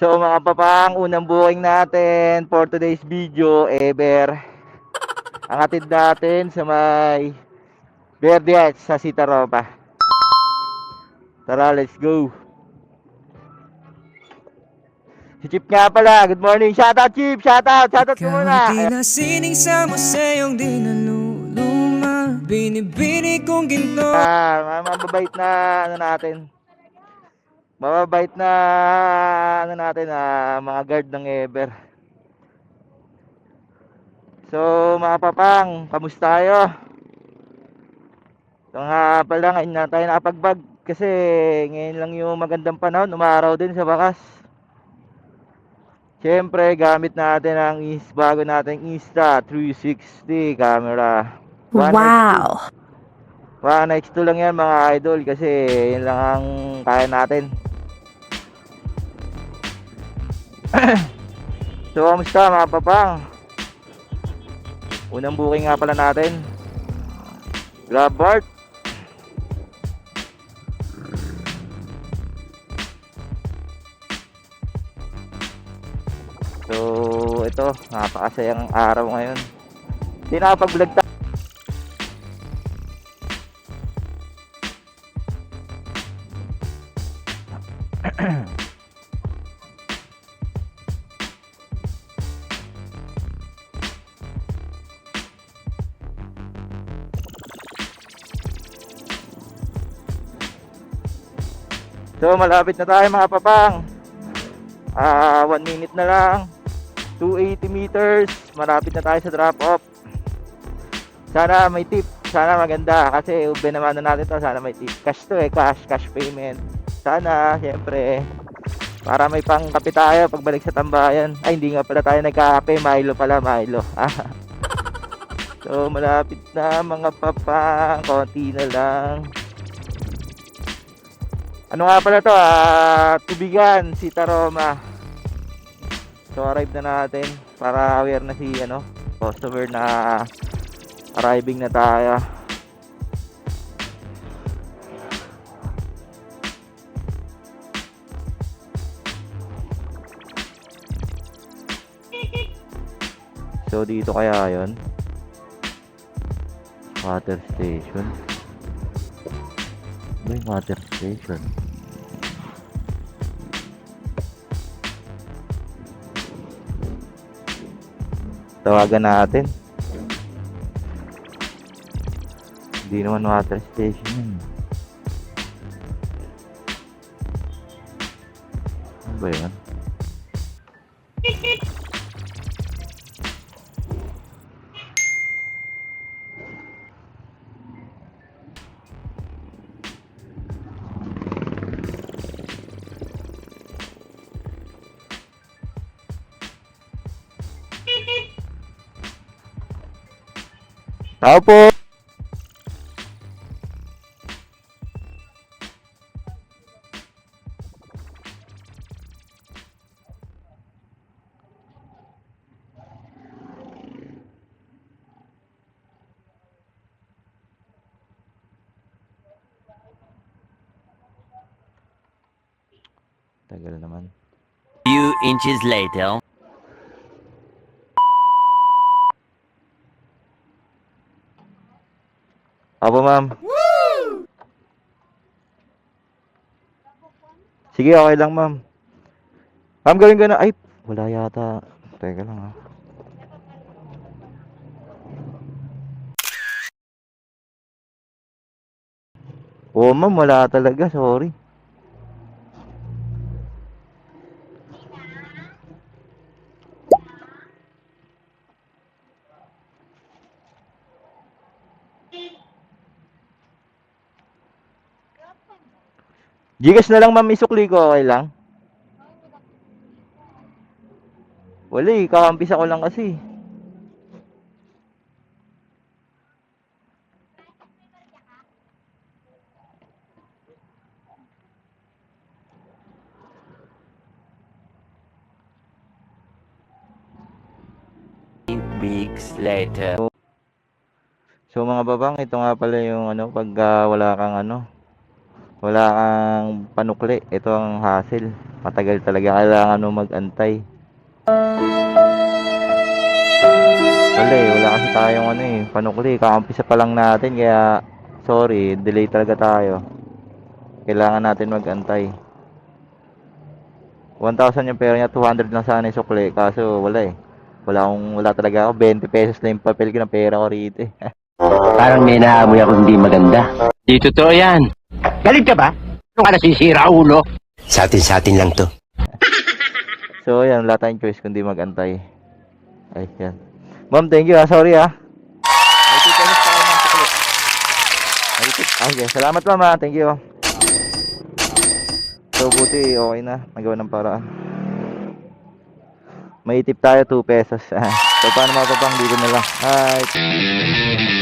So mga papang, unang booking natin for today's video, ever. Ang atid natin sa may Verde Heights sa Sitaropa. Tara, let's go. Si Chip nga pala, good morning. Shout out Chip, shout out, shout out ko Ikaw muna. ay tila sining sa museyong di nanuluma Binibini kong ginto Ah, mababait na ano natin. Mababait na ano natin ah, mga guard ng Ever. So, mga papang, kamusta tayo? So nga pala, ngayon na tayo nakapagbag kasi ngayon lang yung magandang panahon, umaraw din sa bakas. Siyempre, gamit natin ang is bago nating Insta360 camera. One Wow. Wow, next to lang yan mga idol kasi yun lang ang kaya natin. So, kamusta mga papang? Unang booking nga pala natin. Grab Bart. So, ito, napakasayang araw ngayon. Hindi nakapag-vlog tayo. So malapit na tayo mga papang. Ah, 1 minute na lang. 280 meters. Malapit na tayo sa drop off. Sana may tip. Sana maganda kasi ube naman na natin to. Sana may tip. Cash to eh, cash, cash payment. Sana, syempre, para may pang kape tayo pagbalik sa tambayan. Ay, hindi nga pala tayo nagkakape. Milo pala, Milo. so, malapit na mga papang. Konti na lang. Ano nga pala to ah, tubigan, si Taroma. So arrive na natin para aware na si ano, customer na arriving na tayo. So dito kaya 'yon? Water station. May water station. Tawagan natin. Hindi naman water station yun. Ano ba yan? Tao po! Tagal naman. Few inches later. Ma'am. Sige, okay lang, ma'am. Ma'am, gawin ko na. Ay, wala yata. Teka lang, ah. Oo, ma'am, wala talaga. Sorry. Gcash na lang, ma'am. Isukli ko. Okay lang? Wala eh. Kakampisa ko lang kasi. Weeks later. So mga babang, ito nga pala yung ano, pag ah, wala kang ano, wala kang panukli, ito ang hassle. Matagal talaga kailangan mo mag-antay. Wala eh, wala kasi tayong ano eh, panukli. Kakampisa pa lang natin kaya sorry, delay talaga tayo. Kailangan natin mag-antay. 1,000 yung pera niya, 200 lang sana yung sukli. Kaso wala eh. Wala akong, wala talaga ako. 20 pesos lang yung papel ko ng pera ko rito eh. Parang may naamoy ako hindi maganda. Di totoo yan. Galit ka ba? Ano ka nasisira, ulo? Sa atin, sa atin lang to. So, yan. Wala tayong choice kundi mag-antay. Ay, yan. Ma'am, thank you ah. Sorry ah. Ah, Okay, salamat ma'am ah. Thank you. So, buti okay na. Nagawa ng paraan. May tip tayo 2 pesos. so, paano mapapang dito na lang. Alright.